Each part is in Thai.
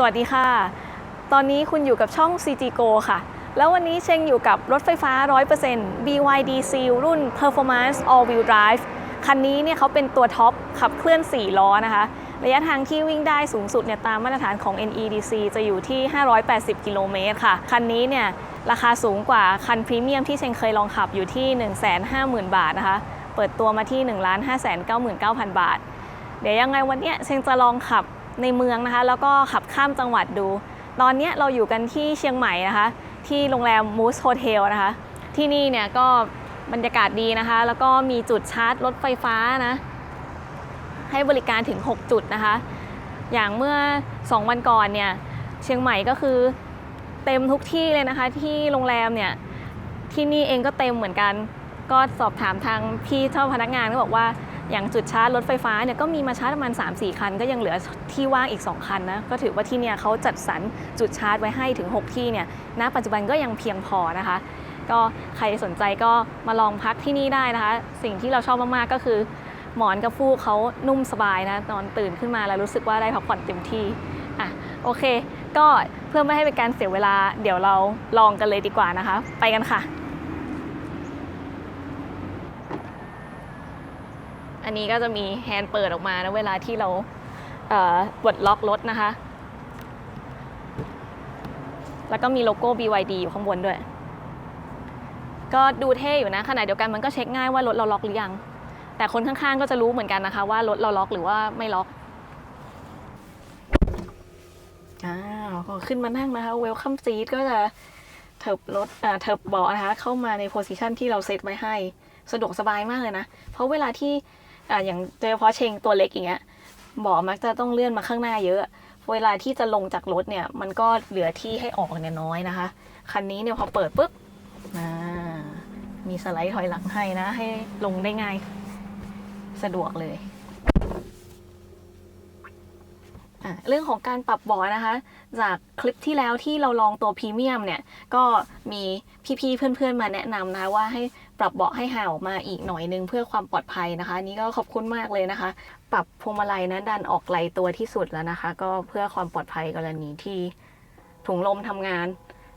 สวัสดีค่ะ ตอนนี้คุณอยู่กับช่อง CG Go ค่ะ แล้ววันนี้เชงอยู่กับรถไฟฟ้า 100% BYD Seal รุ่น Performance All Wheel Drive คันนี้เนี่ยเขาเป็นตัวท็อปขับเคลื่อน 4 ล้อนะคะ ระยะทางที่วิ่งได้สูงสุดเนี่ยตามมาตรฐานของ NEDC จะอยู่ที่ 580 กิโลเมตรค่ะ คันนี้เนี่ยราคาสูงกว่าคันพรีเมียมที่เชงเคยลองขับอยู่ที่ 150,000 บาทนะคะ เปิดตัวมาที่ 1,599,000 บาท เดี๋ยวยังไงวันเนี้ยเชงจะลองขับ ในเมืองนะคะ แล้วก็ขับข้ามจังหวัดดู ตอนนี้เราอยู่กันที่เชียงใหม่นะคะ ที่โรงแรม Moose Hotel นะคะ ที่นี่เนี่ยก็บรรยากาศดีนะคะ แล้วก็มีจุดชาร์จรถไฟฟ้านะ ให้บริการถึง 6 จุดนะคะ อย่างเมื่อ 2 วันก่อนเนี่ยเชียงใหม่ก็คือเต็มทุกที่เลยนะคะ ที่โรงแรมเนี่ยที่นี่เองก็เต็มเหมือนกัน ก็สอบถามทางพี่เจ้าพนักงานก็บอกว่า อย่างจุดชาร์จรถไฟฟ้าเนี่ยก็มีมาชาร์จประมาณ 3-4 คัน ก็ยังเหลือที่ว่างอีก 2 คันนะ ก็ถือว่าที่เนี่ยเขาจัดสรรจุดชาร์จไว้ให้ถึง 6 ที่เนี่ยณปัจจุบันก็ยังเพียงพอนะคะ ก็ใครสนใจก็มาลองพักที่นี่ได้นะคะ สิ่งที่เราชอบมาก ๆ ก็คือ หมอนกับฟูกเขานุ่มสบายนะนอนตื่นขึ้นมาแล้วรู้สึกว่าได้พักผ่อนเต็มที่อะโอเค ก็เพื่อไม่ให้เป็นการเสียเวลา เดี๋ยวเราลองกันเลยดีกว่านะคะ ไปกันค่ะ อันนี้ก็จะมีแฮนด์เปิดออกมานะเวลาที่เราเปลดล็อกรถนะคะ แล้วก็มีโลโก้ BYD อยู่ข้างบนด้วย ก็ดูเท่อยู่นะขณะเดียวกันมันก็เช็คง่ายว่ารถเราล็อกหรือยัง แต่คนข้างๆก็จะรู้เหมือนกันนะคะ ว่ารถเราล็อกหรือว่าไม่ล็อกอ้าวพอขึ้นมานั่งนะคะเวลคัมซีทก็จะเถิบรถอ่าเถิบเบาะนะคะ เข้ามาในโพสิชันที่เราเซตไว้ให้ สะดวกสบายมากเลยนะ เพราะเวลาที่ อ่าอย่างโดยเฉพาะเชงตัวเล็กอย่างเงี้ยบาะมักจะต้องเลื่อนมาข้างหน้าเยอะ เวลาที่จะลงจากรถเนี่ยมันก็เหลือที่ให้ออกเนี่ยน้อยนะคะ คันนี้เนี่ยพอเปิดปุ๊บมีสไลด์ถอยหลังให้นะ ให้ลงได้ง่ายสะดวกเลยอะเรื่องของการปรับบาะนะคะ จากคลิปที่แล้วที่เราลองตัวพรีเมียมเนี่ย ก็มีพี่ๆเพื่อนๆมาแนะนำนะว่าให้ ปรับเบาะให้ห่างออกมาอีกหน่อยนึงเพื่อความปลอดภัยนะคะนี้ก็ขอบคุณมากเลยนะคะ ปรับพวงมาลัยนะดันออกไกลตัวที่สุดแล้วนะคะ ก็เพื่อความปลอดภัยกรณีที่ถุงลมทำงาน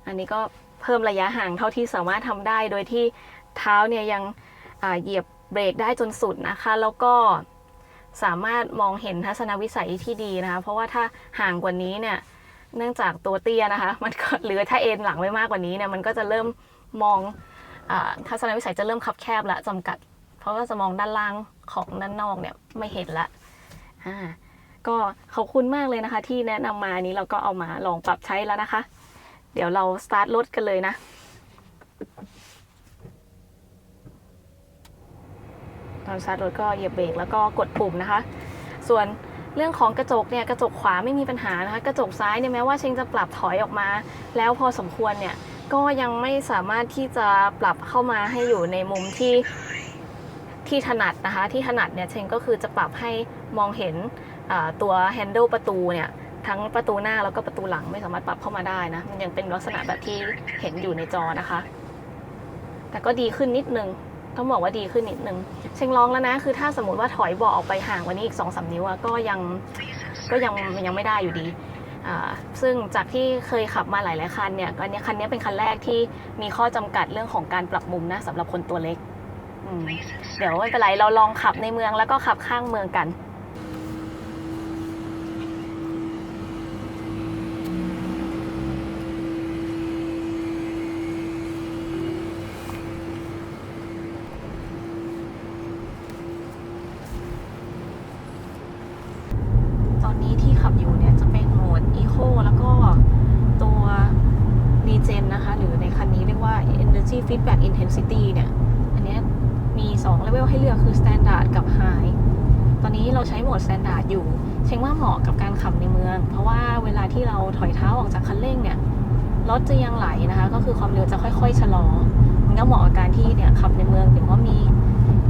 อันนี้ก็เพิ่มระยะห่างเท่าที่สามารถทำได้ โดยที่เท้าเนี่ยยังเหยียบเบรกได้จนสุดนะคะ แล้วก็สามารถมองเห็นทัศนวิสัยที่ดีนะคะ เพราะว่าถ้าห่างกว่านี้เนี่ยเนื่องจากตัวเตี้ยนะคะ มันก็หรือถ้าเอ็นหลังไว้มากกว่านี้เนี่ยมันก็จะเริ่มมอง ทัศนวิสัยจะเริ่มคับแคบละจำกัด เพราะว่าจะมองด้านล่างของด้านนอกเนี่ยไม่เห็นละก็ขอบคุณมากเลยนะคะ ที่แนะนำมาอันนี้เราก็เอามาลองปรับใช้แล้วนะคะ เดี๋ยวเราสตาร์ทรถกันเลยนะตอนสตาร์ทรถก็เหยียบเบรกแล้วก็กดปุ่มนะคะ ส่วนเรื่องของกระจกเนี่ยกระจกขวาไม่มีปัญหานะคะ กระจกซ้ายเนี่ยแม้ว่าเชงจะปรับถอยออกมา แล้วพอสมควรเนี่ย ก็ยังไม่สามารถที่จะปรับเข้ามาให้อยู่ในมุมที่ที่ถนัดนะคะ ที่ถนัดเนี่ยเชงก็คือจะปรับให้มองเห็นตัวแฮนเดิลประตูเนี่ยทั้งประตูหน้าแล้วก็ประตูหลังไม่สามารถปรับเข้ามาได้นะ มันยังเป็นลักษณะแบบที่เห็นอยู่ในจอนะคะ แต่ก็ดีขึ้นนิดนึง ต้องบอกว่าดีขึ้นนิดนึง เชงลองแล้วนะ คือถ้าสมมติว่าถอยเบาะออกไปห่างกว่านี้อีก2องสานิ้วอะก็ยังก็ยังยังไม่ได้อยู่ดี ซึ่งจากที่เคยขับมาหลาย ๆ คันเนี่ยอันเนี้ยคันนี้เป็นคันแรกที่มีข้อจำกัดเรื่องของการปรับมุมนะสำหรับคนตัวเล็กอืมเดี๋ยวไม่เป็นไรเราลองขับในเมืองแล้วก็ขับข้างเมืองกัน ตอนนี้ที่ขับอยู่เนี่ยจะเป็นโหมด Eco แล้วก็ตัว Regen นะคะ หรือในคันนี้เรียกว่า Energy Feedback Intensity เนี่ย อันเนี้ยมี2เลเวลให้เลือกคือ Standard กับ High ต อนนี้เราใช้โหมด Standard อยู่ เช็งว่าเหมาะกับการขับในเมือง เพราะว่าเวลาที่เราถอยเท้าออกจากคันเร่งเนี่ยรถจะยังไหลนะคะ ก็คือความเร็วจะค่อย ๆ ชะลอ มันก็เหมาะกับการที่เนี่ยขับในเมืองเดี๋ยวว่ามี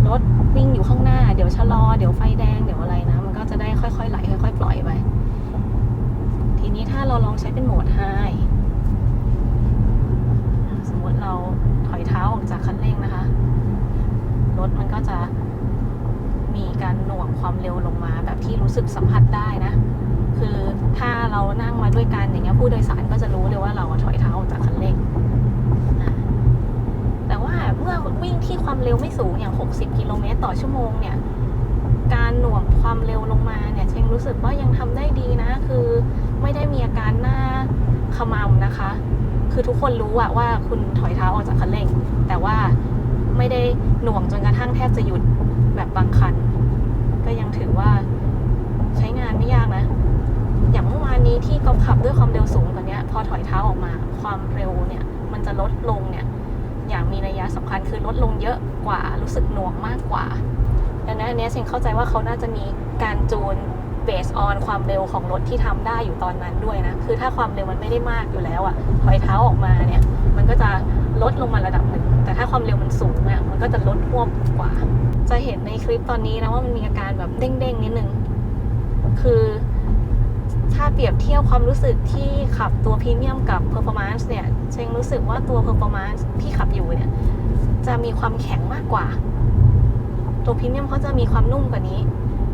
รถวิ่งอยู่ข้างหน้า เดี๋ยวชะลอ เดี๋ยวไฟแดง เดี๋ยวอะไรนะ มันก็จะได้ค่อยๆไหลค่อยๆปล่อยไป ทีนี้ถ้าเราลองใช้เป็นโหมด High สมมติเราถอยเท้าออกจากคันเร่งนะคะ รถมันก็จะ มีการหน่วงความเร็วลงมา แบบที่รู้สึกสัมผัสได้นะ คือถ้าเรานั่งมาด้วยกันอย่างเงี้ยผู้โดยสารก็จะรู้เลยว่าเราถอยเท้าออกจากคันเร่งแต่ว่าเมื่อวิ่งที่ความเร็วไม่สูงอย่าง 60 กิโลเมตรต่อชั่วโมงเนี่ยการหน่วงความเร็วลงมาเนี่ยเชงรู้สึกว่ายังทำได้ดีนะ คือไม่ได้มีอาการหน้าขมำนะคะ คือทุกคนรู้อะว่าคุณถอยเท้าออกจากคันเร่ง แต่ว่าไม่ได้หน่วงจนกระทั่งแทบจะหยุด แบบบางคัน ก็ยังถือว่าใช้งานไม่ยากนะ อย่างเมื่อวานนี้ที่กอขับด้วยความเร็วสูงกว่านี้พอถอยเท้าออกมา ความเร็วเนี่ย มันจะลดลงเนี่ย อย่างมีนัยยะสำคัญคือลดลงเยอะกว่ารู้สึกหน่วงมากกว่าดังนั้นอันนี้ยเชงเข้าใจว่าเขาน่าจะมีการจูนเบสออนความเร็วของรถที่ทำได้อยู่ตอนนั้นด้วยนะ คือถ้าความเร็วมันไม่ได้มากอยู่แล้วอะถอยเท้าออกมาเนี่ย มันก็จะลดลงมาระดับหนึ่ง แต่ถ้าความเร็วมันสูงอะมันก็จะลดหวบกว่า จะเห็นในคลิปตอนนี้นะว่ามันมีอาการแบบเด้งๆนิดนึง คือถ้าเปรียบเทียบความรู้สึกที่ขับตัวพรีเมียมกับ Performance เนี่ยเชงรู้สึกว่าตัว Performance ที่ขับอยู่เนี่ย จะมีความแข็งมากกว่า ตัวพรีเมียมเขาจะมีความนุ่มกว่านี้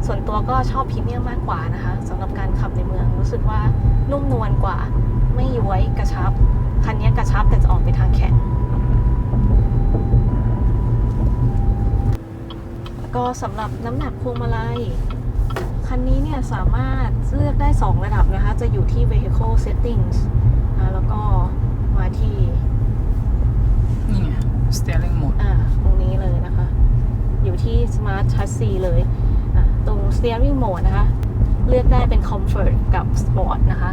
ส่วนตัวก็ชอบพรีเมียมมากกว่านะคะสำหรับการขับในเมืองรู้สึกว่านุ่มนวลกว่า ไม่ย้วยกระชับ คันนี้กระชับแต่จะออกไปทางแข็ง แล้ว ก็สำหรับน้ำหนักพวงมาลัย คันนี้เนี่ยสามารถเลือกได้ 2 ระดับนะคะ จะอยู่ที่ vehicle settings นะแล้วก็มาที่นี่ไง steering mode อ่าตรงนี้เลยนะคะ อยู่ที่ Smart Chassis เลยอะตรง Steering Mode นะคะ เลือกได้เป็น Comfort กับ Sport นะคะ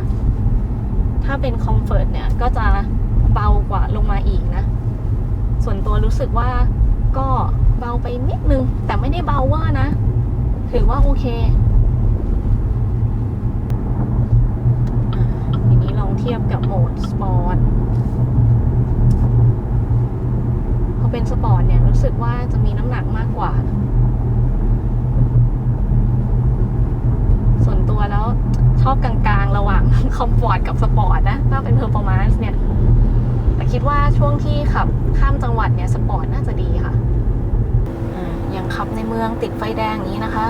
ถ้าเป็น Comfort เนี่ย ก็จะเบากว่าลงมาอีกนะ ส่วนตัวรู้สึกว่าก็ เบาไปนิดนึง แต่ไม่ได้เบาเว่านะ ถือว่าโอเคอะทีนี้ลองเทียบกับโหมด Sport พอเป็นสปอร์ตเนี่ย รู้สึกว่าจะมีน้ำหนักมากกว่า ส่วนตัวแล้วชอบกลางๆ ระหว่างคอมฟอร์ตกับสปอร์ตนะ ถ้าเป็นเพอร์ฟอร์มนซ์เนี่ย แต่คิดว่าช่วงที่ขับข้ามจังหวัดเนี่ย สปอร์ตน่าจะดีค่ะ ขับในเมืองติดไฟแดงอย่างนี้นะคะ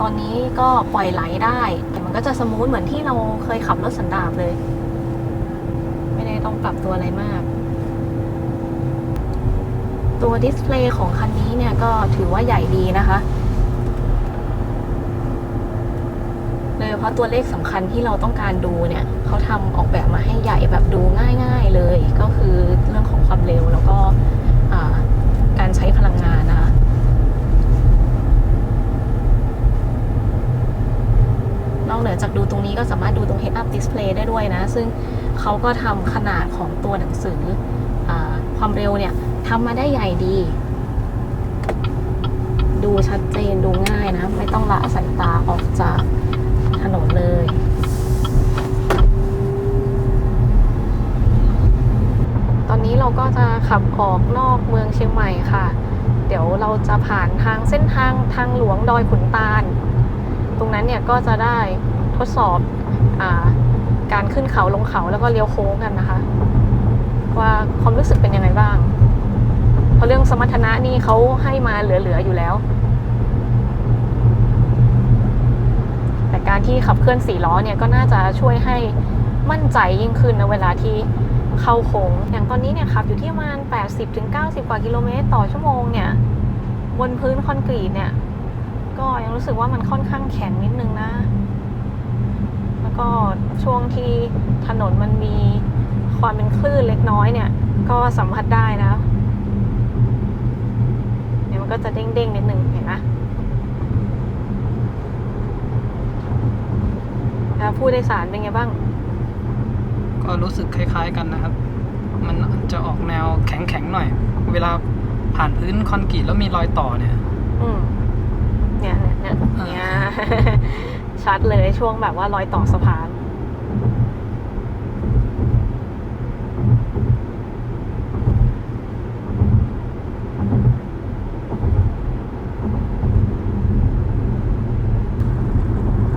ตอนนี้ก็ปล่อยไหลได้แต่มันก็จะสมูทเหมือนที่เราเคยขับรถสันดาปเลย ไม่ได้ต้องปรับตัวอะไรมาก ตัวดิสเพลย์ของคันนี้เนี่ยก็ถือว่าใหญ่ดีนะคะโดยเฉพาะตัวเลขสำคัญที่เราต้องการดูเนี่ยเขาทำออกแบบมาให้ใหญ่แบบดูง่าย ๆเลย ก็คือเรื่องของความเร็วแล้วก็การใช้พลังงานนะคะ นอกเหนือจากดูตรงนี้ก็สามารถดูตรง Head Up Display ได้ด้วยนะ ซึ่งเขาก็ทำขนาดของตัวหนังสืออความเร็วเนี่ยทำมาได้ใหญ่ดี ดูชัดเจนดูง่ายนะ ไม่ต้องละสายตาออกจากถนนเลยตอนนี้เราก็จะขับออกนอกเมืองเชียงใหม่ค่ะ เดี๋ยวเราจะผ่านทางเส้นทางทางหลวงดอยขุนตาล รงนั้นเนี่ยก็จะได้ทดสอบอาการขึ้นเขาลงเขาแล้วก็เลี้ยวโค้งกันนะคะ ว่าความรู้สึกเป็นยังไงบ้าง เพราะเรื่องสมรรถนะนี่เขาให้มาเหลือๆอยู่แล้ว แต่การที่ขับเคลื่อนสี่ล้อเนี่ยก็น่าจะช่วยให้มั่นใจยิ่งขึ้นในเวลาที่เข้าโค้งอย่างตอนนี้เนี่ยขับอยู่ที่ประมาณ 80-90 กว่ากิโลเมตรต่อชั่วโมงเนี่ยบนพื้นคอนกรีตเนี่ย ก็ยังรู้สึกว่ามันค่อนข้างแข็งนิดนึงนะ แล้วก็ช่วงที่ถนนมันมีความเป็นคลื่นเล็กน้อยเนี่ย ก็สัมผัสได้นะเนี่ยมันก็จะเด้งๆนิดนึงเห็นไหมแล้วผู้โดยสารเป็นไงบ้าง ก็รู้สึกคล้าย ๆกันนะครับ มันจะออกแนวแข็งๆหน่อย เวลาผ่านพื้นคอนกรีตแล้วมีรอยต่อเนี่ย อืม เนี่ยเนี่ยชัดเลยช่วงแบบว่ารอยต่อสะพาน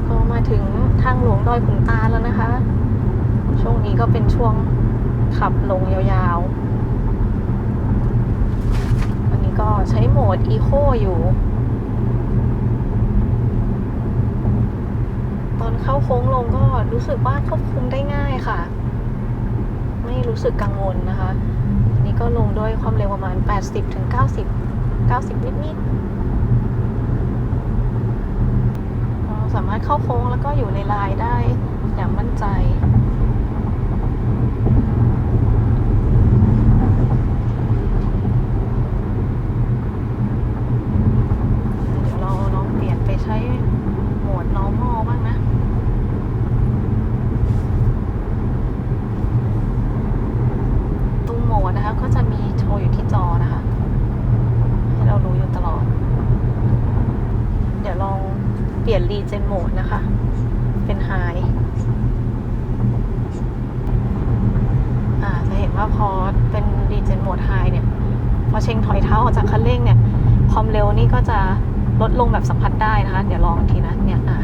ก็มาถึงทางหลวงดอยขุนตาลแล้วนะคะ ช่วงนี้ก็เป็นช่วงขับลงยาวๆอันนี้ก็ใช้โหมด Eco อยู่ ต อนเข้าโค้งลงก็รู้สึกว่าควบคุมได้ง่ายค่ะ ไม่รู้สึกกังวลนะคะอันนี้ก็ลงด้วยความเร็วประมาณ 80ถึง90 90 นิดนิดๆสามารถเข้าโค้งแล้วก็อยู่ในลายได้อย่างมั่นใจ เดี๋ยวเราลองเปลี่ยนไปใช้โหมด normal บ้างนะ ตรงโหมดนะคะ ก็จะมีโชว์อยู่ที่จอนะคะ ให้เรารู้อยู่ตลอด เดี๋ยวลอง เปลี่ยน regen mode นะคะ เป็น high อ่าจะเห็นว่าพอเป็น regen mode high เนี่ย พอเชงถอยเท้าออกจากคันเร่งเนี่ย ความเร็วนี่ก็จะลดลงแบบสัมผัสได้นะคะ เดี๋ยวลองทีนะเนี่ยอ่า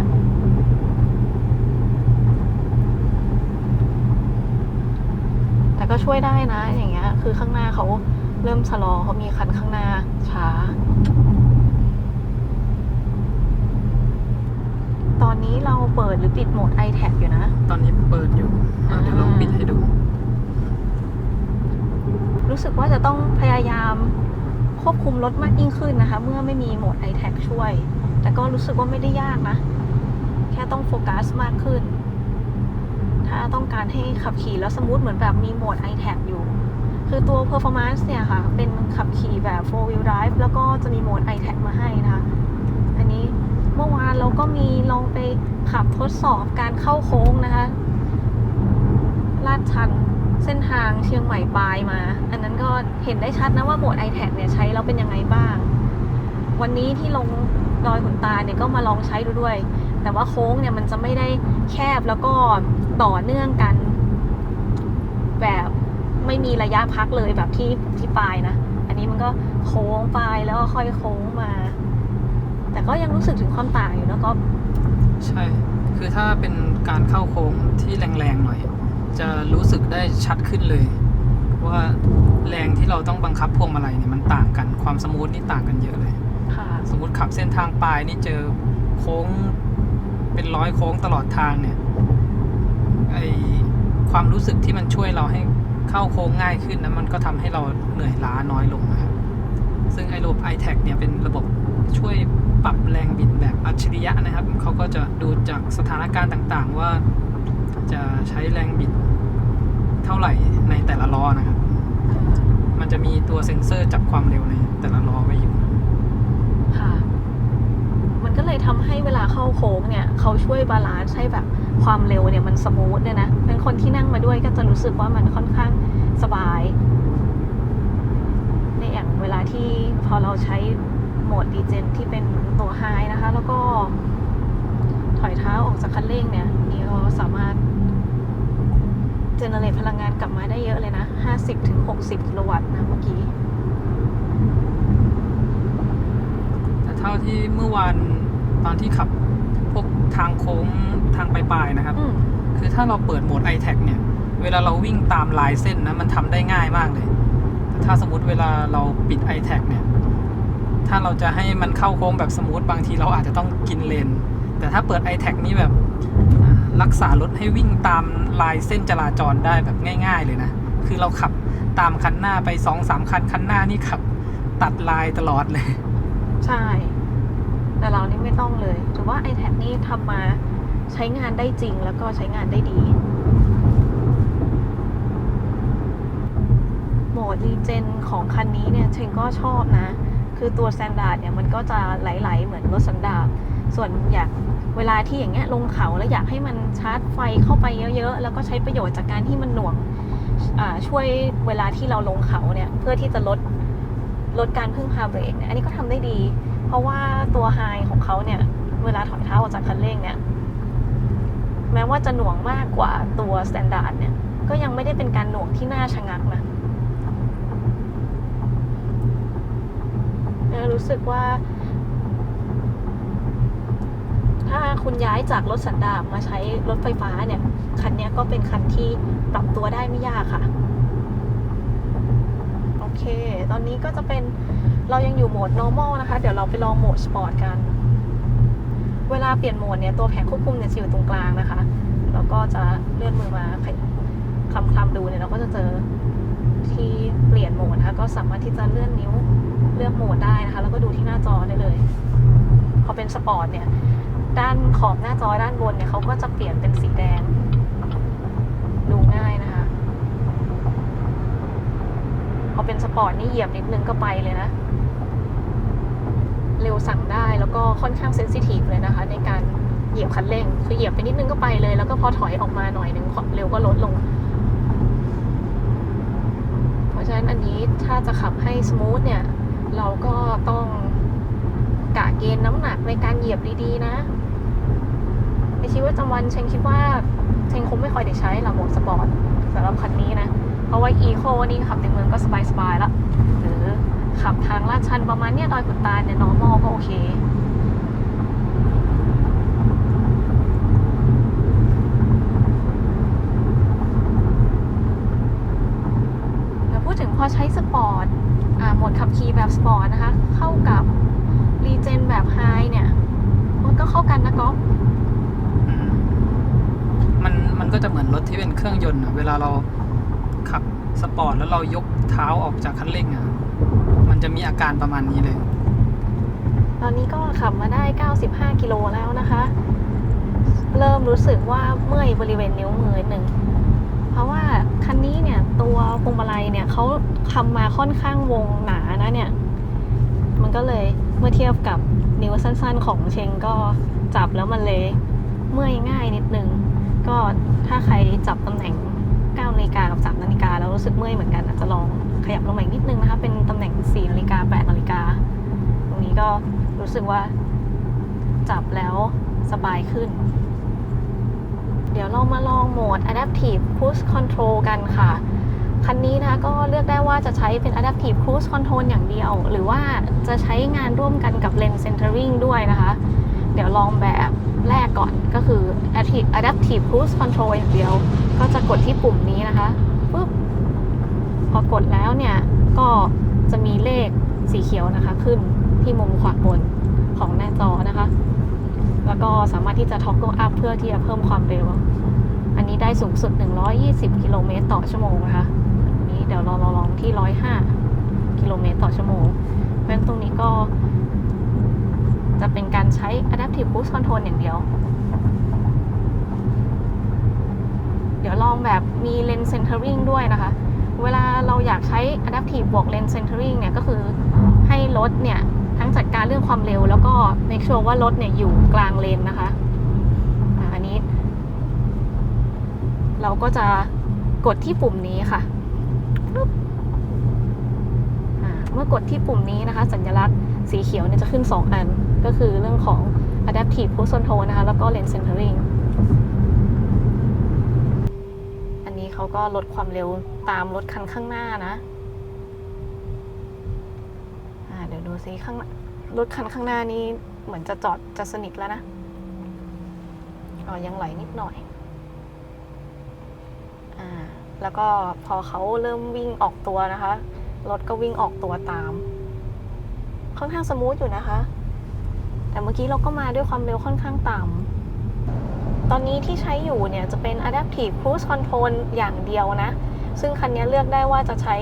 แต่ก็ช่วยได้นะ อย่างเงี้ย คือข้างหน้าเขาเริ่มชะลอเขามีคันข้างหน้าช้า ตอนนี้เราเปิดหรือปิดโหมด iTag อยู่นะ ตอนนี้เปิดอยู่อะเดี๋ยวลองปิดให้ดู รู้สึกว่าจะต้องพยายามควบคุมรถมากยิ่งขึ้นนะคะ เมื่อไม่มีโหมด iTag ช่วย แต่ก็รู้สึกว่าไม่ได้ยากนะ แค่ต้องโฟกัสมากขึ้น ถ้าต้องการให้ขับขี่แล้วสมูทเหมือนแบบมีโหมด iTag อยู่ คือตัว performance เนี่ยค่ะ เป็นขับขี่แบบ four wheel drive แล้วก็จะมีโหมด iTag มาให้นะคะอันนี้ เมื่อวานเราก็มีลองไปขับทดสอบการเข้าโค้งนะคะลาดชันเส้นทางเชียงใหม่ปลายมา อันนั้นก็เห็นได้ชัดนะว่าโหมด iTag เนี่ยใช้แล้วเป็นยังไงบ้าง วันนี้ที่ลงดอยขุนตาเนี่ยก็มาลองใช้ดูด้วย แต่ว่าโค้งเนี่ยมันจะไม่ได้แคบแล้วก็ต่อเนื่องกัน แบบไม่มีระยะพักเลยแบบที่ที่ปลายนะ อันนี้มันก็โค้งไปแล้วก็ค่อยโค้งมา แต่ก็ยังรู้สึกถึงความต่างอยู่นะก็ใช่ คือถ้าเป็นการเข้าโค้งที่แรงๆหน่อย จะรู้สึกได้ชัดขึ้นเลย ว่าแรงที่เราต้องบังคับพวงมาลัยเนี่ยมันต่างกันความสมูทนี่ต่างกันเยอะเลย ค่ะ สมมติขับเส้นทางปลายนี่เจอโค้งเป็นร้อยโค้งตลอดทางเนี่ยไอความรู้สึกที่มันช่วยเราให้เข้าโค้งง่ายขึ้นนะมันก็ทำให้เราเหนื่อยล้าน้อยลงนะครับซึ่งไอระบบ iTac เนี่ยเป็นระบบช่วย ปรับแรงบิดแบบอัจฉริยะนะครับ เขาก็จะดูจากสถานการณ์ต่างๆ ว่าจะใช้แรงบิดเท่าไหร่ในแต่ละล้อนะครับ มันจะมีตัวเซ็นเซอร์จับความเร็วในแต่ละล้อไว้อยู่ค่ะ มันก็เลยทำให้เวลาเข้าโค้งเนี่ย เขาช่วยบาลานซ์ให้แบบความเร็วเนี่ยมันสมูทเนี่ยนะ เป็นคนที่นั่งมาด้วยก็จะรู้สึกว่ามันค่อนข้างสบาย ในอย่างเวลาที่พอเราใช้ หมดดีเจนที่เป็นตัวไฮนะคะ แล้วก็ถอยเท้าออกจากคันเร่งเนี่ยนี่เราสามารถเจเนเรตพลังงานกลับมาได้เยอะเลยนะ 50-60 กิโลวัตต์นะเมื่อกี้แต่เท่าที่เมื่อวานตอนที่ขับพวกทางโค้งทางปลายๆนะครับอืมคือถ้าเราเปิดโหมด iTac เนี่ย เวลาเราวิ่งตามลายเส้นนะ มันทำได้ง่ายมากเลยแต่ถ้าสมมติเวลาเราปิด iTac เนี่ย ถ้าเราจะให้มันเข้าโค้งแบบสมูทบางทีเราอาจจะต้องกินเลน แต่ถ้าเปิด iTac นี่แบบรักษารถให้วิ่งตามลายเส้นจราจรได้แบบง่าย ๆ เลยนะ คือเราขับตามคันหน้าไปสองสามคันคันหน้านี่ขับตัดลายตลอดเลย ใช่ แต่เรานี่ไม่ต้องเลยถือว่า iTag นี่ทำมาใช้งานได้จริงแล้วก็ใช้งานได้ดีโหมดรีเจนของคันนี้เนี่ยเชงก็ชอบนะ คือตัว s ซนดาร์ดเนี่ยมันก็จะไหลๆเหมือนรถสันดาปส่วนอยากเวลาที่อย่างเงี้ยลงเขาแล้วอยากให้มันชาร์จไฟเข้าไปเยอะๆ แล้วก็ใช้ประโยชน์จากการที่มันหน่วงอ่าช่วยเวลาที่เราลงเขาเนี่ยเพื่อที่จะลดลดการพึ่งพาเบรกเนี่ยอันนี้ก็ทำได้ดี เพราะว่าตัวไฮของเขาเนี่ยเวลาถอยเท้าออกจากคันเร่งเนี่ยแม้ว่าจะหน่วงมากกว่าตัวสแตนดาร์ดเนี่ยก็ยังไม่ได้เป็นการหน่วงที่น่าชะงักนะ เออรู้สึกว่า ถ้าคุณย้ายจากรถสันดาปมาใช้รถไฟฟ้าเนี่ย คันนี้ก็เป็นคันที่ปรับตัวได้ไม่ยากค่ะ โอเค ตอนนี้ก็จะเป็นเรายังอยู่โหมด normal นะคะ เดี๋ยวเราไปลองโหมด sport กัน เวลาเปลี่ยนโหมดเนี่ย ตัวแผงควบคุมเนี่ยจะอยู่ตรงกลางนะคะ แล้วก็จะเลื่อนมือมาคลำคลำๆดูเนี่ยเราก็จะเจอ นโหมดนะคะก็สามารถที่จะเลื่อนนิ้วเลือกโหมดได้นะคะ แล้วก็ดูที่หน้าจอได้เลย พอเป็นสปอร์ตเนี่ย ด้านขอบหน้าจอด้านบนเนี่ยเขาก็จะเปลี่ยนเป็นสีแดง ดูง่ายนะคะ พอเป็นสปอร์ตนี่เหยียบนิดนึงก็ไปเลยนะ เร็วสั่งได้แล้วก็ค่อนข้างเซนซิทีฟเลยนะคะ ในการเหยียบคันเร่ง คือเหยียบไปนิดนึงก็ไปเลย แล้วก็พอถอยออกมาหน่อยหนึ่งเร็วก็ลดลง เพราะฉะ นั้นอันนี้ถ้าจะขับให้สมูทเนี่ย เราก็ต้องกะเกณฑ์น้ำหนักในการเหยียบดีๆนะในชีวิตประจำวันเชงคิดว่าเชงคงไม่ค่อยได้ใช้หลังโหมดสปอร์ตสำหรับคันนี้นะ เพราะว่าอีโคนี่ขับในเมืองก็สบายๆและหรือขับทางลาดชันประมาณเนี้ยดอยขุนตาลเนี่ย normal ก็โอเค แล้วพูดถึงพอใช้สปอร์ตอ่าโหมดขับขี่แบบ สปอร์ตนะคะ เข้ากับรีเจนแบบไฮเนี่ย มันก็เข้ากันนะก๊อฟอืมมันมันก็จะเหมือนรถที่เป็นเครื่องยนต์อะเวลาเราขับสปอร์ตแล้วเรายกเท้าออกจากคันเร่งอะมันจะมีอาการประมาณนี้เลย ตอนนี้ก็ขับมาได้ 95 กิโลแล้วนะคะ เริ่มรู้สึกว่าเมื่อยบริเวณนิ้วมือนิดหนึ่ง เพราะว่าคันนี้เนี่ย ตัวพวงมาลัยเนี่ยเขาทำมาค่อนข้างวงหนานะเนี่ย มันก็เลยเมื่อเทียบกับนิ้วสั้นๆ ของเชงก็จับแล้วมันเลยเมื่อยง่ายนิดนึง ก็ถ้าใครจับตำแหน่ง9นาฬิกากับ3นาฬิกาแล้วรู้สึกเมื่อยเหมือนกันอาจจะลองขยับลงมาอีกนิดนึงนะคะ เป็นตำแหน่ง4นาฬิกา8นาฬิกาตรงนี้ก็รู้สึกว่าจับแล้วสบายขึ้น เดี๋ยวเรามาลองโหมด Adaptive Cruise Control กันค่ะ คันนี้นะคะก็เลือกได้ว่าจะใช้เป็น Adaptive Cruise Control อย่างเดียว หรือว่าจะใช้งานร่วมกันกับ Lane Centering ด้วยนะคะ เดี๋ยวลองแบบแรกก่อนก็คือ Adaptive Adaptive Cruise Control อย่างเดียว ก็จะกดที่ปุ่มนี้นะคะปุ๊บพอกดแล้วเนี่ย ก็จะมีเลขสีเขียวนะคะ ขึ้นที่มุมขวาบนของหน้าจอนะคะ แล้วก็สามารถที่จะ toggle up เพื่อที่จะเพิ่มความเร็ว อันนี้ได้สูงสุด 120 กิโลเมตรต่อชั่วโมงนะคะ เดี๋ยวเราลองที่105กิโลเมตรต่อชั่วโมง เพราะฉะนั้นตรงนี้ก็ จะเป็นการใช้ adaptive cruise control อย่างเดียว เดี๋ยวลองแบบมี lane centering ด้วยนะคะ เวลาเราอยากใช้ adaptive บวก lane centering เนี่ยก็คือให้รถเนี่ย ทั้งจัดการเรื่องความเร็ว แล้วก็ make sure ว่ารถเนี่ยอยู่กลางเลนนะคะอันนี้ เราก็จะกดที่ปุ่มนี้ค่ะปึ๊บอ่า เมื่อกดที่ปุ่มนี้นะคะ สัญลักษณ์สีเขียวเนี่ยจะขึ้น 2 อัน ก็คือเรื่องของ adaptive cruise control นะคะ แล้วก็ lane centering อันนี้เขาก็ลดความเร็วตามรถคันข้างหน้านะเดี๋ยวดูซิข้างรถคันข้างหน้านี้เหมือนจะจอดจะสนิทแล้วนะอ๋อยังไหลนิดหน่อยอ่าแล้วก็พอเขาเริ่มวิ่งออกตัวนะคะ รถก็วิ่งออกตัวตาม ค่อนข้างสมูทอยู่นะคะ แต่เมื่อกี้เราก็มาด้วยความเร็วค่อนข้างต่ำตอนนี้ที่ใช้อยู่เนี่ยจะเป็น adaptive cruise control อย่างเดียวนะ ซึ่งคันนี้เลือกได้ว่าจะใช้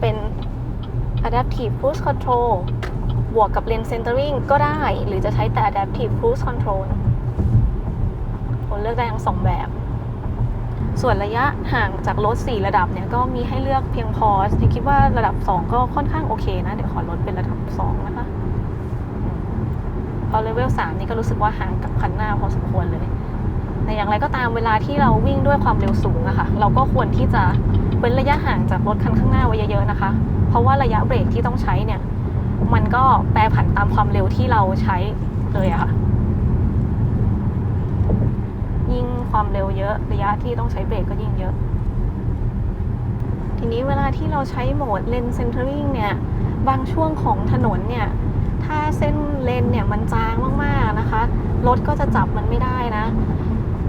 เป็น adaptive cruise control บวกกับ lane centering ก็ได้ หรือจะใช้แต่ adaptive cruise control คนเลือกได้ทั้งสองแบบ ส่วนระยะห่างจากรถ 4 ระดับเนี่ยก็มีให้เลือกเพียงพอที่คิดว่าระดับ 2 ก็ค่อนข้างโอเคนะ เดี๋ยวขอลดเป็นระดับ 2 นะคะ พอเลเวล 3 นี่ก็รู้สึกว่าห่างกับคันหน้าพอสมควรเลยแต่อย่างไรก็ตามเวลาที่เราวิ่งด้วยความเร็วสูงอะค่ะ เราก็ควรที่จะเว้นระยะห่างจากรถคันข้างหน้าไว้เยอะๆนะคะ เพราะว่าระยะเบรกที่ต้องใช้เนี่ย มันก็แปรผันตามความเร็วที่เราใช้เลยอะค่ะ ยิ่งความเร็วเยอะระยะที่ต้องใช้เบรกก็ยิ่งเยอะ ทีนี้เวลาที่เราใช้โหมดเลน centering เนี่ย บางช่วงของถนนเนี่ย ถ้าเส้นเลนเนี่ยมันจางมากๆนะคะ รถก็จะจับมันไม่ได้นะ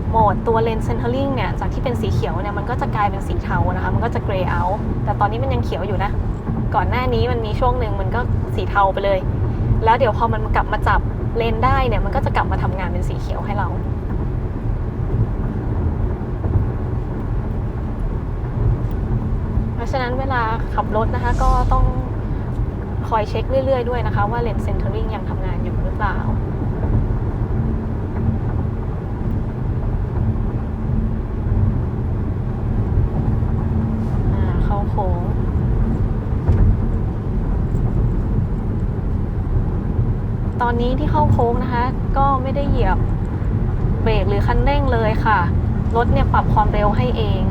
โหมดตัวเลน centering เนี่ย จากที่เป็นสีเขียวเนี่ย มันก็จะกลายเป็นสีเทานะคะ มันก็จะ gray out แต่ตอนนี้มันยังเขียวอยู่นะ ก่อนหน้านี้มันมีช่วงหนึ่งมันก็สีเทาไปเลย แล้วเดี๋ยวพอมันกลับมาจับเลนได้เนี่ย มันก็จะกลับมาทำงานเป็นสีเขียวให้เรา เพ ราะฉะนั้นเวลาขับรถนะคะก็ต้องคอยเช็คเรื่อยๆด้วยนะคะ ว่าเลนเซนเตอริงยังทำงานอยู่หรือเปล่าอ่าเข้าโค้งตอนนี้ที่เข้าโค้งนะคะ ก็ไม่ได้เหยียบเบรกหรือคันเร่งเลยค่ะ รถเนี่ยปรับความเร็วให้เอง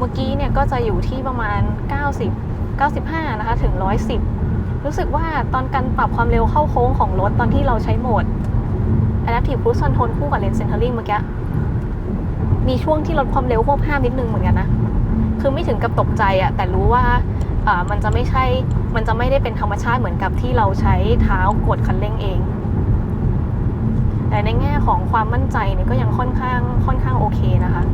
เมื่อกี้เนี่ยก็จะอยู่ที่ประมาณ 90 95 นะคะ ถึง 110 รู้สึกว่าตอนการปรับความเร็วเข้าโค้งของรถตอนที่เราใช้โหมด Adaptive Cruise Control คู่กับ Lane Centering เมื่อกี้ มีช่วงที่ลดความเร็วควบห้ามนิดนึงเหมือนกันนะ คือไม่ถึงกับตกใจอะแต่รู้ว่าอ่ามันจะไม่ใช่ มันจะไม่ได้เป็นธรรมชาติเหมือนกับที่เราใช้เท้ากดคันเร่งเอง แต่ในแง่ของความมั่นใจเนี่ยก็ยังค่อนข้างค่อนข้างโอเคนะคะ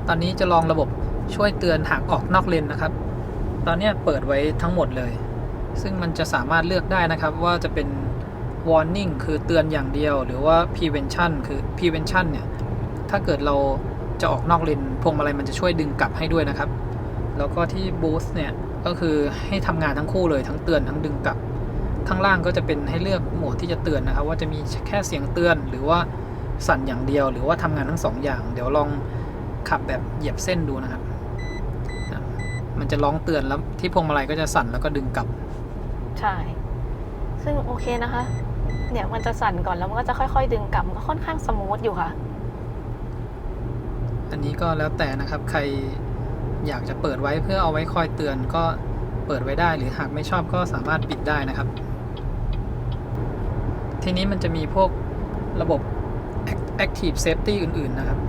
ต อนนี้จะลองระบบช่วยเตือนหากออกนอกเลนนะครับ ตอนนี้เปิดไว้ทั้งหมดเลย ซึ่งมันจะสามารถเลือกได้นะครับว่าจะเป็น warning คือเตือนอย่างเดียว หรือว่า prevention คือ prevention เนี่ย ถ้าเกิดเราจะออกนอกเลนพวงมาลัยมันจะช่วยดึงกลับให้ด้วยนะครับ แล้วก็ที่ boost เนี่ย ก็คือให้ทำงานทั้งคู่เลยทั้งเตือนทั้งดึงกลับ ข้างล่างก็จะเป็นให้เลือกโหมดที่จะเตือนนะครับ ว่าจะมีแค่เสียงเตือนหรือว่าสั่นอย่างเดียว หรือว่าทำงานทั้งสองอย่าง เดี๋ยวลอง ขับแบบเหยียบเส้นดูนะครับอะมันจะร้องเตือนแล้วที่พวงมาลัยก็จะสั่นแล้วก็ดึงกลับ ใช่ ซึ่งโอเคนะคะ เนี่ยมันจะสั่นก่อนแล้วมันก็จะค่อยๆ ดึงกลับมันก็ค่อนข้างสมูทอยู่ค่ะ อันนี้ก็แล้วแต่นะครับ ใครอยากจะเปิดไว้เพื่อเอาไว้คอยเตือนก็เปิดไว้ได้หรือหากไม่ชอบก็สามารถปิดได้นะครับ ทีนี้มันจะมีพวกระบบ Active Safety อื่น ๆ นะครับ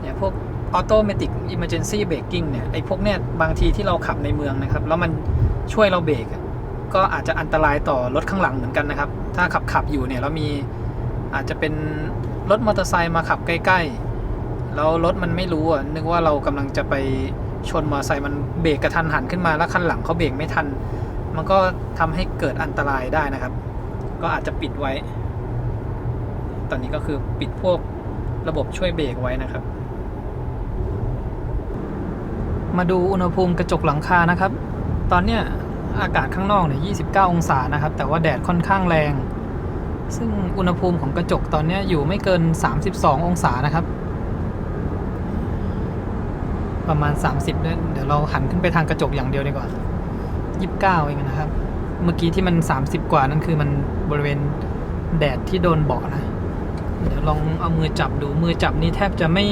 เนี่ยพวก Automatic Emergency Braking เนี่ยไอ้พวกเนี้ยบางทีที่เราขับในเมืองนะครับ แล้วมันช่วยเราเบรกก็อาจจะอันตรายต่อรถข้างหลังเหมือนกันนะครับ ถ้าขับขับอยู่เนี่ยแล้วมีอาจจะเป็นรถมอเตอร์ไซค์มาขับใกล้ๆ แล้วรถมันไม่รู้อะนึกว่าเรากำลังจะไปชนมอเตอร์ไซค์มันเบรกกระทันหันขึ้นมาแล้วคันหลังเขาเบรกไม่ทัน มันก็ทำให้เกิดอันตรายได้นะครับ ก็อาจจะปิดไว้ ตอนนี้ก็คือปิดพวกระบบช่วยเบรกไว้นะครับ มาดูอุณหภูมิกระจกหลังคานะครับ ตอนเนี้ยอากาศข้างนอกเนี่ย29 องศานะครับ แต่ว่าแดดค่อนข้างแรง ซึ่งอุณหภูมิของกระจกตอนเนี้ยอยู่ไม่เกิน 32 องศานะครับ ประมาณ 30เนี่ยเดี๋ยวเราหันขึ้นไปทางกระจกอย่างเดียวดีกว่า29 เองนะครับ เมื่อกี้ที่มัน 30 กว่านั่นคือมันบริเวณแดดที่โดนเบาะนะ เดี๋ยวลองเอามือจับดู มือจับนี่แทบจะไม่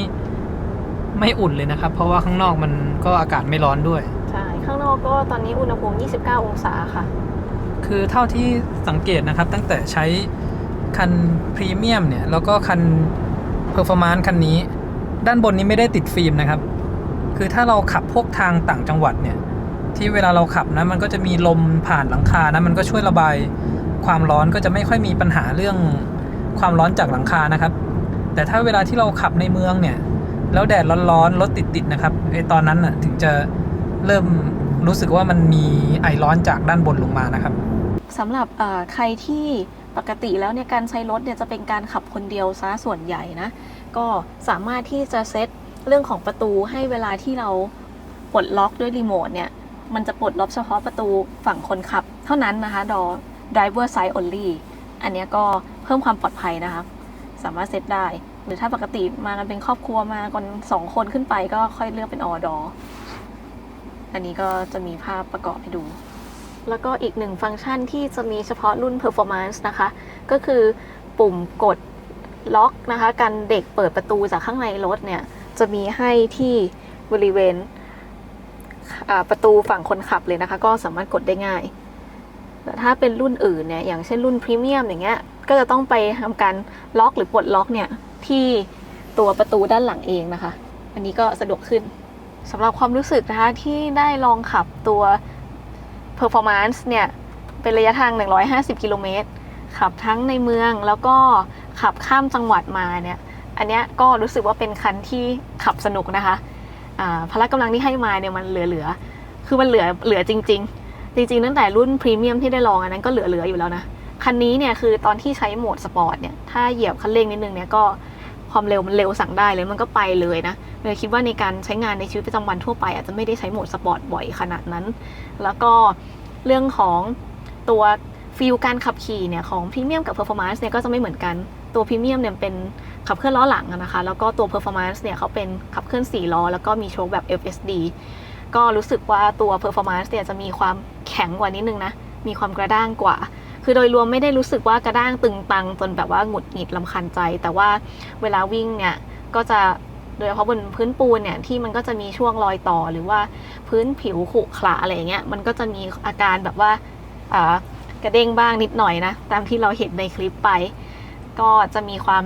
ไม่อุ่นเลยนะครับ เพราะว่าข้างนอกมันก็อากาศไม่ร้อนด้วย ใช่ ข้างนอกก็ตอนนี้อุณหภูมิ 29 องศาค่ะ คือเท่าที่สังเกตนะครับ ตั้งแต่ใช้คันพรีเมียมเนี่ย แล้วก็คันเพอร์ฟอร์มานซ์คันนี้ ด้านบนนี้ไม่ได้ติดฟิล์มนะครับ คือถ้าเราขับพวกทางต่างจังหวัดเนี่ย ที่เวลาเราขับนะ มันก็จะมีลมผ่านหลังคานะ มันก็ช่วยระบายความร้อนก็จะไม่ค่อยมีปัญหาเรื่องความร้อนจากหลังคานะครับ แต่ถ้าเวลาที่เราขับในเมืองเนี่ย แล้วแดดร้อนๆรถติดๆนะครับไอตอนนั้นน่ะถึงจะเริ่มรู้สึกว่ามันมีไอร้อนจากด้านบนลงมานะครับสำหรับใครที่ปกติแล้วเนี่ยการใช้รถเนี่ยจะเป็นการขับคนเดียวซะส่วนใหญ่นะก็สามารถที่จะเซตเรื่องของประตูให้เวลาที่เราปลดล็อกด้วยรีโมทเนี่ยมันจะปลดล็อกเฉพาะประตูฝั่งคนขับ เท่านั้นนะคะดอ driver side only อันนี้ก็เพิ่มความปลอดภัยนะคะ สามารถเซตได้ หรือถ้าปกติมากันเป็นครอบครัวมากันสองคนขึ้นไปก็ค่อยเลือกเป็นออดออันนี้ก็จะมีภาพประกอบให้ดู แล้วก็อีกหนึ่งฟังก์ชันที่จะมีเฉพาะรุ่น performance นะคะ ก็คือปุ่มกดล็อกนะคะกันเด็กเปิดประตูจากข้างในรถเนี่ย จะมีให้ที่บริเวณประตูฝั่งคนขับเลยนะคะ ก็สามารถกดได้ง่าย แต่ถ้าเป็นรุ่นอื่นเนี่ย อย่างเช่นรุ่นพรีเมียมอย่างเงี้ย ก็จะต้องไปทำการล็อกหรือปลดล็อกเนี่ย ที่ตัวประตูด้านหลังเองนะคะ อันนี้ก็สะดวกขึ้นสำหรับความรู้สึกนะคะที่ได้ลองขับตัว performance เนี่ย เป็นระยะทาง 150 กิโลเมตร ขับทั้งในเมืองแล้วก็ขับข้ามจังหวัดมาเนี่ย อันเนี้ยก็รู้สึกว่าเป็นคันที่ขับสนุกนะคะพละกำลังที่ให้มาเนี่ยมันเหลือๆ คือมันเหลือเหลือจริง ๆ จริง ๆ ตั้งแต่รุ่นพรีเมียมที่ได้ลองอันนั้นก็เหลือๆอยู่แล้วนะ คันนี้เนี่ยคือตอนที่ใช้โหมดสปอร์ตเนี่ย ถ้าเหยียบคันเร่งนิดนึงเนี่ยก็ ความเร็วมันเร็วสั่งได้เลยมันก็ไปเลยนะเลยคิดว่าในการใช้งานในชีวิตประจำวันทั่วไป อาจจะไม่ได้ใช้โหมดสปอร์ตบ่อยขนาดนั้น แล้วก็เรื่องของตัวฟีลการขับขี่เนี่ยของพรีเมียมกับเพอร์ฟอร์มานซ์เนี่ยก็จะไม่เหมือนกันตัวพรีเมียมเนี่ยเป็นขับเคลื่อนล้อหลังนะคะแล้วก็ตัวเพอร์ฟอร์มานซ์เนี่ยเขาเป็นขับเคลื่อน4ล้อแล้วก็มีโชคแบบ FSD ก็รู้สึกว่าตัว performance เนี่ยจะมีความแข็งกว่านิดนึงนะมีความกระด้างกว่า คือโดยรวมไม่ได้รู้สึกว่ากระด้างตึงตังจนแบบว่าหงุดหงิดลำคันใจ แต่ว่าเวลาวิ่งเนี่ยก็จะโดยเฉพาะบนพื้นปูนเนี่ยที่มันก็จะมีช่วงรอยต่อหรือว่าพื้นผิวขรุขระอะไรอย่างเงี้ยมันก็จะมีอาการแบบว่าากระเด้งบ้างนิดหน่อยนะ ตามที่เราเห็นในคลิปไป ก็จะมีความ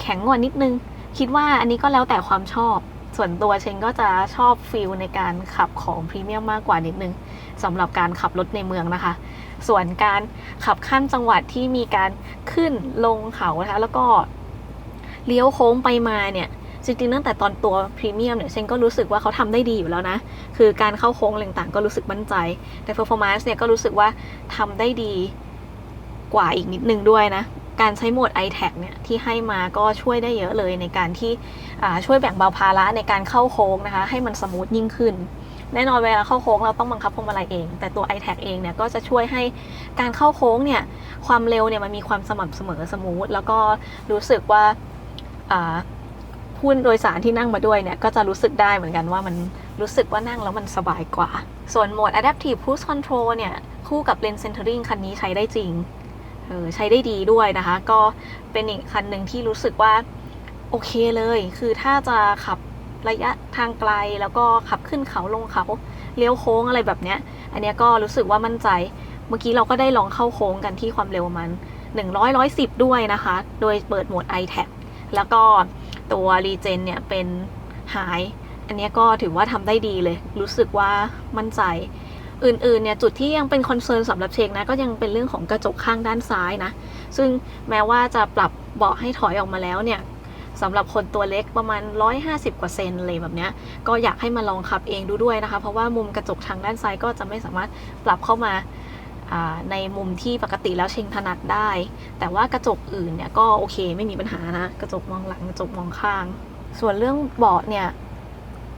แข็งกว่านิดนึง คิดว่าอันนี้ก็แล้วแต่ความชอบ ส่วนตัวเชงก็จะชอบฟีลในการขับของพรีเมียมมากกว่านิดนึงสำหรับการขับรถในเมืองนะคะ ส่วนการขับข้ามจังหวัดที่มีการขึ้นลงเขานะคะแล้วก็เลี้ยวโค้งไปมาเนี่ยจริงๆตั้งแต่ตอนตัวพรีเมียมเนี่ยเชงก็รู้สึกว่าเขาทำได้ดีอยู่แล้วนะ คือการเข้าโค้งต่างๆ ก็รู้สึกมั่นใจ แต่ performance เนี่ยก็รู้สึกว่าทำได้ดีกว่าอีกนิดนึงด้วยนะ การใช้โหมด iTag เนี่ยที่ให้มาก็ช่วยได้เยอะเลยในการที่ช่วยแบ่งเบาภาระในการเข้าโค้งนะคะ ให้มันสมูทยิ่งขึ้น แน่นอนเวลาเข้าโค้งเราต้องบังคับพวงมาลัยเอง แต่ตัว iTag เองเนี่ยก็จะช่วยให้การเข้าโค้งเนี่ยความเร็วเนี่ยมันมีความสม่ำเสมอสมูทแล้วก็รู้สึกว่าอ่าผู้โดยสารที่นั่งมาด้วยเนี่ยก็จะรู้สึกได้เหมือนกันว่ามันรู้สึกว่านั่งแล้วมันสบายกว่า ส่วนโหมด Adaptive Cruise Control เนี่ยคู่กับ Lane Centering คันนี้ใช้ได้จริง ออใช้ได้ดีด้วยนะคะ ก็เป็นอีกคันหนึ่งที่รู้สึกว่าโอเคเลย คือถ้าจะขับระยะทางไกลแล้วก็ขับขึ้นเขาลงเขาเลี้ยวโค้งอะไรแบบเนี้ย อันนี้ก็รู้สึกว่ามั่นใจ เมื่อกี้เราก็ได้ลองเข้าโค้งกันที่ความเร็วประมัน 100 110 ด้วยนะคะ โดยเปิดโหมด iTag แล้วก็ตัว Regen เนี่ยเป็นหาย อันนี้ก็ถือว่าทำได้ดีเลย รู้สึกว่ามั่นใจ อื่นๆเนี่ยจุดที่ยังเป็นคอนเซิร์นสำหรับเชงนะก็ยังเป็นเรื่องของกระจกข้างด้านซ้ายนะ ซึ่งแม้ว่าจะปรับเบาะให้ถอยออกมาแล้วเนี่ยสำหรับคนตัวเล็กประมาณ 150 กว่าเซนเลยแบบเนี้ยก็อยากให้มาลองขับเองดูด้วยนะคะ เพราะว่ามุมกระจกทางด้านซ้ายก็จะไม่สามารถปรับเข้ามาอ่าในมุมที่ปกติแล้วเชงถนัดได้ แต่ว่ากระจกอื่นเนี่ยก็โอเคไม่มีปัญหานะ กระจกมองหลังกระจกมองข้าง ส่วนเรื่องเบาะเนี่ย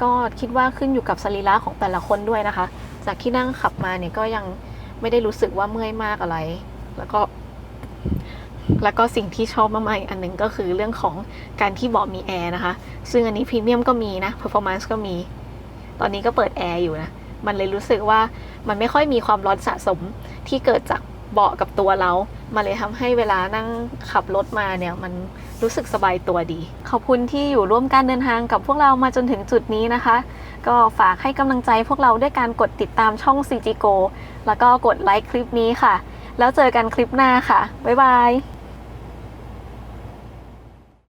ก็คิดว่าขึ้นอยู่กับสรีระของแต่ละคนด้วยนะคะ จากที่นั่งขับมาเนี่ยก็ยังไม่ได้รู้สึกว่าเมื่อยมากอะไร แล้วก็ แล้วก็สิ่งที่ชอบมากๆอันหนึ่งก็คือเรื่องของการที่เบาะมีแอร์นะคะ ซึ่งอันนี้พรีเมียมก็มีนะเพอร์ฟอร์แมนซ์ก็มี ตอนนี้ก็เปิดแอร์อยู่นะ มันเลยรู้สึกว่ามันไม่ค่อยมีความร้อนสะสมที่เกิดจากเบาะกับตัวเรา มาเลยทำให้เวลานั่งขับรถมาเนี่ยมันรู้สึกสบายตัวดี ขอบคุณที่อยู่ร่วมการเดินทางกับพวกเรามาจนถึงจุดนี้นะคะ ก็ฝากให้กำลังใจพวกเราด้วยการกดติดตามช่อง CG Go แล้วก็กดไลค์คลิปนี้ค่ะ แล้วเจอกันคลิปหน้าค่ะ บ๊ายบาย